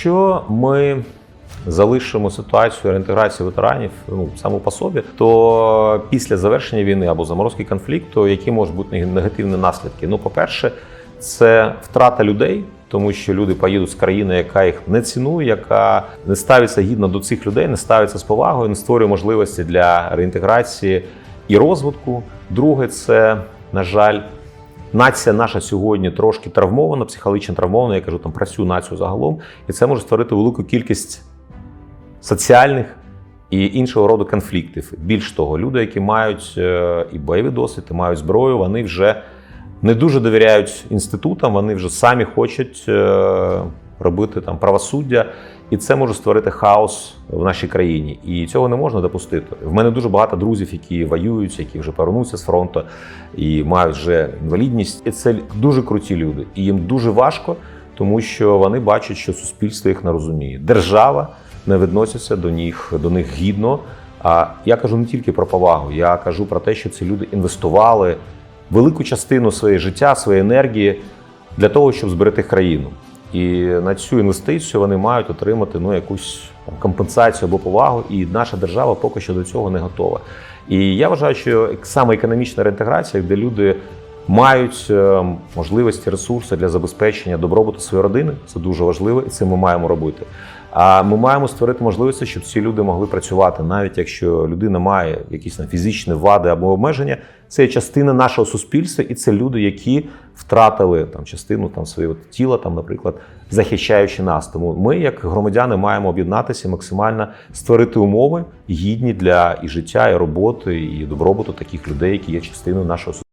Якщо ми залишимо ситуацію реінтеграції ветеранів ну саму по собі, то після завершення війни або заморозки конфлікту, які можуть бути негативні наслідки? Ну, по-перше, це втрата людей. Тому що люди поїдуть з країни, яка їх не цінує, яка не ставиться гідно до цих людей, не ставиться з повагою, не створює можливості для реінтеграції і розвитку. Друге, це на жаль, нація наша сьогодні трошки травмована, психологічно травмована. Я кажу там про всю націю загалом, і це може створити велику кількість соціальних і іншого роду конфліктів. Більш того, люди, які мають е, і бойовий досвід, і мають зброю, вони вже не дуже довіряють інститутам, вони вже самі хочуть е, робити там правосуддя, і це може створити хаос в нашій країні. І цього не можна допустити. В мене дуже багато друзів, які воюють, які вже повернуться з фронту і мають вже інвалідність. І це дуже круті люди, і їм дуже важко, тому що вони бачать, що суспільство їх не розуміє. Держава не відноситься до них до них гідно. А я кажу не тільки про повагу, я кажу про те, що ці люди інвестували велику частину своєї життя, своєї енергії для того, щоб зберегти країну. І на цю інвестицію вони мають отримати ну, якусь компенсацію або повагу, і наша держава поки що до цього не готова. І я вважаю, що саме економічна реінтеграція, де люди мають е, можливості, ресурси для забезпечення добробуту своєї родини, це дуже важливо, і це ми маємо робити. А ми маємо створити можливості, щоб ці люди могли працювати, навіть якщо людина має якісь там фізичні вади або обмеження. Це частина нашого суспільства, і це люди, які втратили там частину там свого тіла, там, наприклад, захищаючи нас. Тому ми, як громадяни, маємо об'єднатися максимально створити умови гідні для і життя, і роботи, і добробуту таких людей, які є частиною нашого суспільства.